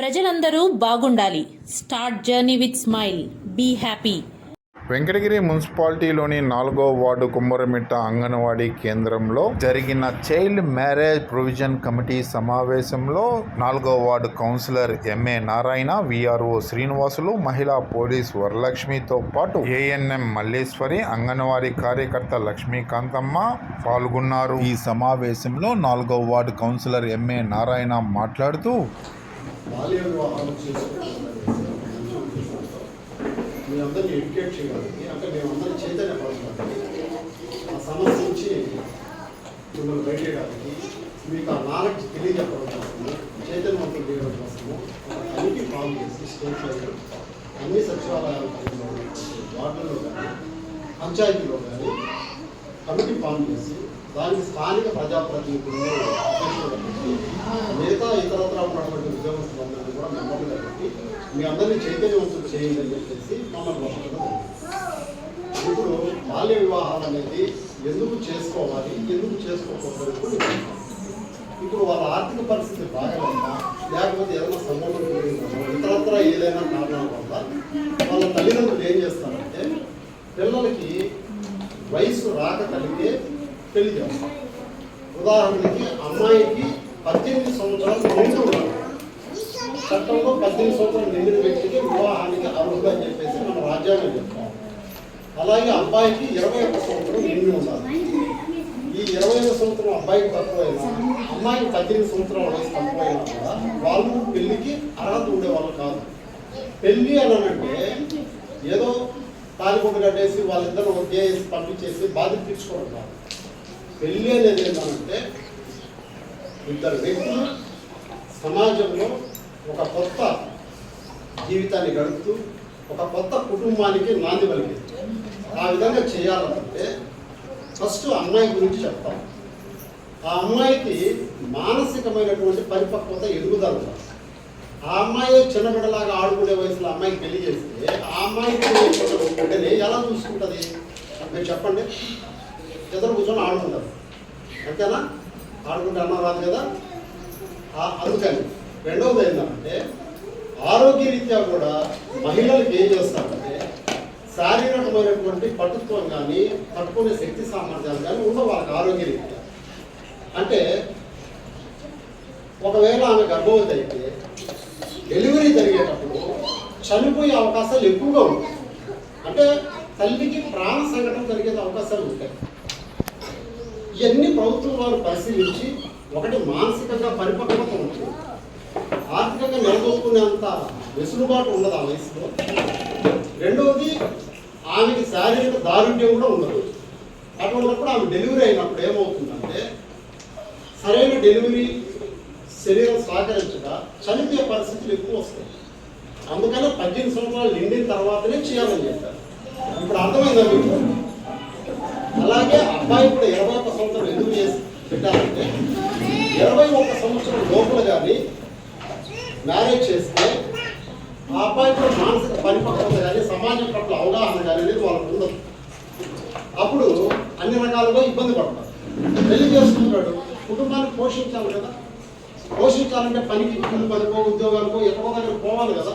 ప్రజలందరూ బాగుండాలి. Start journey with smile. Be happy. Venkatagiri మున్సిపాలిటీలోని నాలుగో వార్డు కుమ్మరమిట్ట అంగన్వాడీ కేంద్రంలో జరిగిన చైల్డ్ మ్యారేజ్ ప్రొవిజన్ కమిటీ సమావేశంలో నాలుగో ward councillor MA Narayana VRO Srinivasulu మహిళా పోలీస్ వరలక్ష్మితో పాటు ఏఎన్ఎం మల్లేశ్వరి అంగన్వాడీ కార్యకర్త లక్ష్మీకాంతమ్మ పాల్గొన్నారు. ఈ సమావేశంలో నాలుగో వార్డు కౌన్సిలర్ ఎంఏ నారాయణ మాట్లాడుతూ బాల్య వివాహాలు చేసుకుంటున్నారు మీ అందరినీ ఎడ్యుకేట్ చేయడానికి అంటే మేమందరం చైతన్యపరచడానికి ఆ సమస్య నుంచి మిమ్మల్ని బయటేయడానికి మీకు ఆ నాలెడ్జ్ తెలియజెప్పడం కోసము చైతన్యవంతులు చేయడం కోసము ఒక కమిటీ ఫామ్ చేసి స్టేట్ లెవెల్ అన్ని సచివాలయాల పరిధిలో వార్డుల్లో కానీ పంచాయతీలో కానీ కమిటీ ఫామ్ చేసి దానికి స్థానిక ప్రజాప్రతినిధులు మిగతా ఇతరత్ర ఉన్నటువంటి ఉద్యోగస్తులందరినీ కూడా మిమ్మల్ని పెట్టి మీ అందరినీ చైతన్యవంతులు చేయండి అని చెప్పేసి మమ్మల్ని పంపడం ఇప్పుడు బాల్య వివాహాలు అనేది ఎందుకు చేసుకోవాలి ఎందుకు చేసుకోకూడదు ఇప్పుడు వాళ్ళ ఆర్థిక పరిస్థితి బాగాలేక లేకపోతే ఏదైనా సంబంధం ఇతరత్ర ఏదైనా కారణాల వల్ల వాళ్ళ తల్లిదండ్రులు ఏం చేస్తారంటే పిల్లలకి వయసు రాక తల్లి పెళ్ళి చేస్తారు ఉదాహరణకి అమ్మాయికి పద్దెనిమిది సంవత్సరాలు నిండి ఉండాలి. చట్టంలో పద్దెనిమిది సంవత్సరాలు నిండిన వ్యక్తికి వివాహానికి అర్హులు అని చెప్పేసి మన రాజ్యాంగం చెప్తాం అలాగే అబ్బాయికి ఇరవై ఒక్క సంవత్సరం నిండి ఉండాలి. ఈ ఇరవై ఐదు సంవత్సరం అబ్బాయికి తక్కువైనా అమ్మాయికి పద్దెనిమిది సంవత్సరాల వయసు తక్కువైనా కూడా వాళ్ళు పెళ్ళికి అర్హత ఉండేవాళ్ళు కాదు. పెళ్ళి అని అంటే ఏదో తాలికొట్టు కట్టేసి వాళ్ళిద్దరు ఒకే పంపించేసి బాధ్యత తీర్చుకోవడం కాదు. పెళ్ళి అనేది ఏంటంటే ఇద్దరు వ్యక్తులు సమాజంలో ఒక కొత్త జీవితాన్ని గడుపుతూ ఒక కొత్త కుటుంబానికి నాంది పలికింది. ఆ విధంగా చేయాలంటే ఫస్ట్ అమ్మాయి గురించి చెప్తాం. ఆ అమ్మాయికి మానసికమైనటువంటి పరిపక్వత ఎదుగుదల ఆ అమ్మాయి చిన్నబిడ్డలాగా ఆడుకునే వయసులో అమ్మాయికి పెళ్ళి చేస్తే ఆ అమ్మాయికి బిడ్డని ఎలా చూసుకుంటుంది? మీరు చెప్పండి. ఇద్దరు కూర్చొని ఆడుకుంటారు. అంతేనా? ఆడుకుంటే అమ్మ రాదు కదా? అందుకని రెండవది ఏంటంటే ఆరోగ్యరీత్యా కూడా మహిళలకు ఏం చేస్తారంటే శారీరకమైనటువంటి పటుత్వం కానీ పట్టుకునే శక్తి సామర్థ్యాలు కానీ ఉండవు వాళ్ళకి ఆరోగ్యరీత్యా. అంటే ఒకవేళ ఆమె గర్భవతి అయితే డెలివరీ జరిగేటప్పుడు చనిపోయే అవకాశాలు ఎక్కువగా ఉంటాయి. అంటే తల్లికి ప్రాణ సంఘటన జరిగే అవకాశాలు ఉంటాయి. ఇవన్నీ ప్రభుత్వం వారు పరిశీలించి ఒకటి మానసికంగా పరిపక్వత ఉంటుంది ఆర్థికంగా నెలకొల్పుకునేంత వెసులుబాటు ఉండదు ఆ వయసులో. రెండవది ఆమెకి శారీరక దారుణ్యం కూడా ఉండదు. అటువంటిప్పుడు ఆమె డెలివరీ అయినప్పుడు ఏమవుతుందంటే సరైన డెలివరీ శరీరం సహకరించక చనిపోయే పరిస్థితులు ఎక్కువ వస్తాయి. అందుకనే పద్దెనిమిది సంవత్సరాలు నిండిన తర్వాతనే చేయాలని చెప్పారు ఇప్పుడు అర్థమైందా మీకు? అలాగే అబ్బాయి కూడా ఇరవై ఒక్క సంవత్సరం ఎందుకు చేసి పెట్టారంటే ఇరవై ఒక్క సంవత్సరం లోపల కానీ మ్యారేజ్ చేస్తే ఆ అబ్బాయి మానసిక పరిపక్వత కానీ సమాజం పట్ల అవగాహన కానీ అనేది వాళ్ళకు ఉండదు. అప్పుడు అన్ని రకాలుగా ఇబ్బంది పడతారు. పెళ్ళి చేసుకుంటాడు. కుటుంబాన్ని పోషించాలి కదా. పోషించాలంటే పనికి ఇల్లు పనికో ఉద్యోగాలకో ఎక్కడో దగ్గర పోవాలి కదా.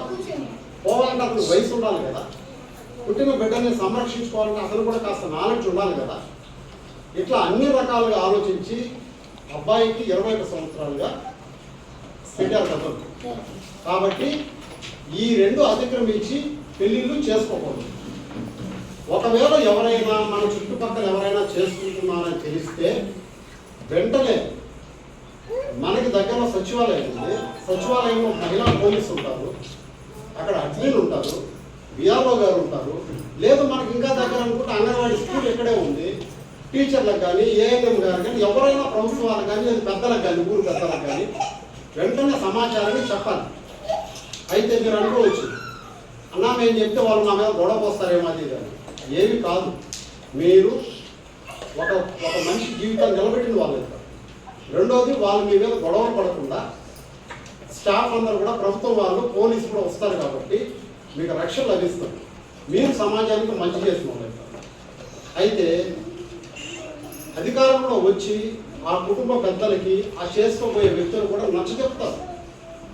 పోవాలంటే అతను వయసు ఉండాలి కదా. పుట్టిన బిడ్డని సంరక్షించుకోవాలంటే అతను కూడా కాస్త నాలెడ్జ్ ఉండాలి కదా. ఇట్లా అన్ని రకాలుగా ఆలోచించి అబ్బాయికి ఇరవై ఒక సంవత్సరాలుగా పెట్టారు కథలు కాబట్టి ఈ రెండు అతిక్రమించి పెళ్ళిళ్ళు చేసుకోకూడదు. ఒకవేళ ఎవరైనా మన చుట్టుపక్కల ఎవరైనా చేసుకుంటున్నారని తెలిస్తే వెంటనే మనకి దగ్గర సచివాలయం ఉంది. సచివాలయంలో మహిళా పోలీసు ఉంటారు. అక్కడ అడ్మిన్ ఉంటారు. బిఆర్ఓ గారు ఉంటారు. లేదు మనకి ఇంకా దగ్గర అనుకుంటే అంగన్వాడీ స్కూల్ ఇక్కడే ఉంది. టీచర్లకు కానీ ఏఎన్ఎం గారు కానీ ఎవరైనా ప్రభుత్వాలకు కానీ లేదా పెద్దలకు కానీ ఊరు పెద్దలకు కానీ వెంటనే సమాచారాన్ని చెప్పాలి. అయితే మీరు అనుకోవచ్చు అన్నా మేము చెప్తే వాళ్ళు నా మీద గొడవ పోస్తారేమో అది కానీ ఏమి కాదు. మీరు ఒక ఒక మనిషి జీవితం నిలబెట్టిన వాళ్ళు రెండోది వాళ్ళు మీ మీద గొడవ పడకుండా స్టాఫ్ అందరూ కూడా ప్రభుత్వం వాళ్ళు పోలీసు కూడా వస్తారు కాబట్టి మీకు రక్షణ లభిస్తుంది. మీరు సమాజానికి మంచి చేసిన వాళ్ళు అయితే అధికారంలో వచ్చి ఆ కుటుంబ పెద్దలకి ఆ చేసుకోబోయే వ్యక్తులు కూడా నచ్చ చెప్తారు.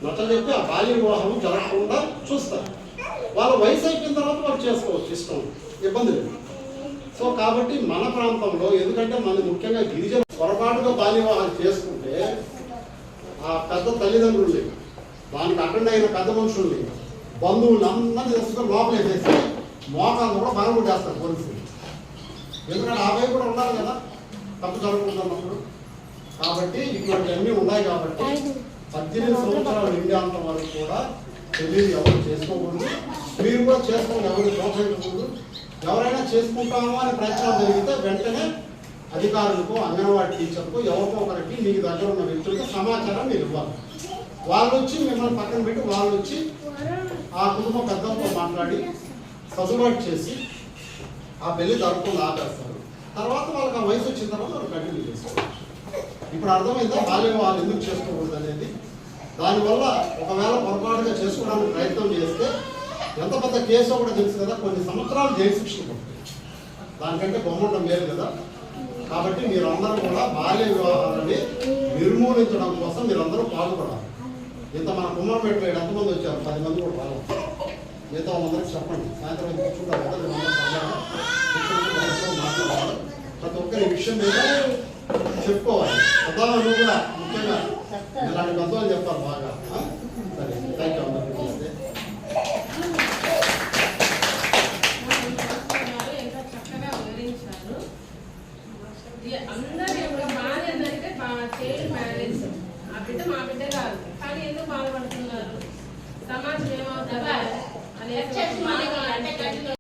నచ్చజెప్పి ఆ బాల్య వివాహం జరగకుండా చూస్తారు. వాళ్ళ వయసు అయిపోయిన తర్వాత వాళ్ళు చేసుకోవచ్చు ఇష్టం. ఇబ్బంది లేదు. సో కాబట్టి మన ప్రాంతంలో ఎందుకంటే మన ముఖ్యంగా గిరిజన పొరపాటుగా బాల్య వివాహాలు చేసుకుంటే ఆ పెద్ద తల్లిదండ్రుల్ని దానికి అటెండ్ అయిన పెద్ద మనుషుల్ని బంధువులు అందరినీ తీసుకుని లోపల వేసేసి మోకాలు కూడా బలం చేస్తారు పోలీసులు. ఎందుకంటే ఆ వైపు కూడా ఉండాలి కదా. తప్పు జరుగుతున్నప్పుడు. కాబట్టి ఇటువంటివన్నీ ఉన్నాయి కాబట్టి పద్దెనిమిది సంవత్సరాలు నిండేంత వరకు కూడా పెళ్ళి ఎవరు చేసుకోకూడదు. మీరు కూడా చేసుకోండి ఎవరు ప్రోత్సహించకూడదు. ఎవరైనా చేసుకుంటాము అనే ప్రయత్నం జరిగితే వెంటనే అధికారులకు అంగన్వాడీ టీచర్కు ఎవరికో ఒకరికి మీకు దగ్గర ఉన్న వ్యక్తులకు సమాచారం మీరు ఇవ్వాలి. వాళ్ళు వచ్చి మిమ్మల్ని పక్కన పెట్టి వాళ్ళు వచ్చి ఆ కుటుంబ పెద్దలతో మాట్లాడి సర్దుబాటు చేసి ఆ పెళ్ళి జరగకుండా ఆపేస్తారు తర్వాత వాళ్ళకి ఆ వయసు వచ్చిన తర్వాత వాళ్ళు కంటిన్యూ చేసుకోవచ్చు. ఇప్పుడు అర్థమైందా? బాల్యం వాళ్ళు ఎందుకు చేసుకోకూడదు అనేది? దానివల్ల ఒకవేళ పొరపాటుగా చేసుకోవడానికి ప్రయత్నం చేస్తే ఎంత పెద్ద కేసు కూడా తెలుసు కదా కొన్ని సంవత్సరాలు జైలు శిక్ష పడుతుంది. దానికంటే బొమ్మటం లేదు కదా. కాబట్టి మీరందరూ కూడా బాల్య వివాహాలని నిర్మూలించడం కోసం మీరందరూ పాల్పడాలి ఇంత మన కుమ్మరపేటలో ఈడ ఎంతమంది వచ్చారు? పది మంది కూడా పాల్గొన్నారు మిగతా వాళ్ళందరికీ చెప్పండి. సాయంత్రం కూర్చుంటారు మాట్లాడాలి ప్రతి ఒక్కరి విషయం మీద చెప్పుకోవాలి. ప్రధాన నువ్వు కూడా ముఖ్యంగా. ఇలాంటి పెద్దవాళ్ళు చెప్పాలి బాగా? సరే థ్యాంక్ యూ అందరికీ. అందరి యొక్క బాధ ఏంటంటే చైల్డ్ మ్యారేజ్ ఆ బిడ్డ మా బిడ్డ కాదు కానీ ఎందుకు బాధపడుతున్నారు సమాజం ఏమవుతుందా అనేది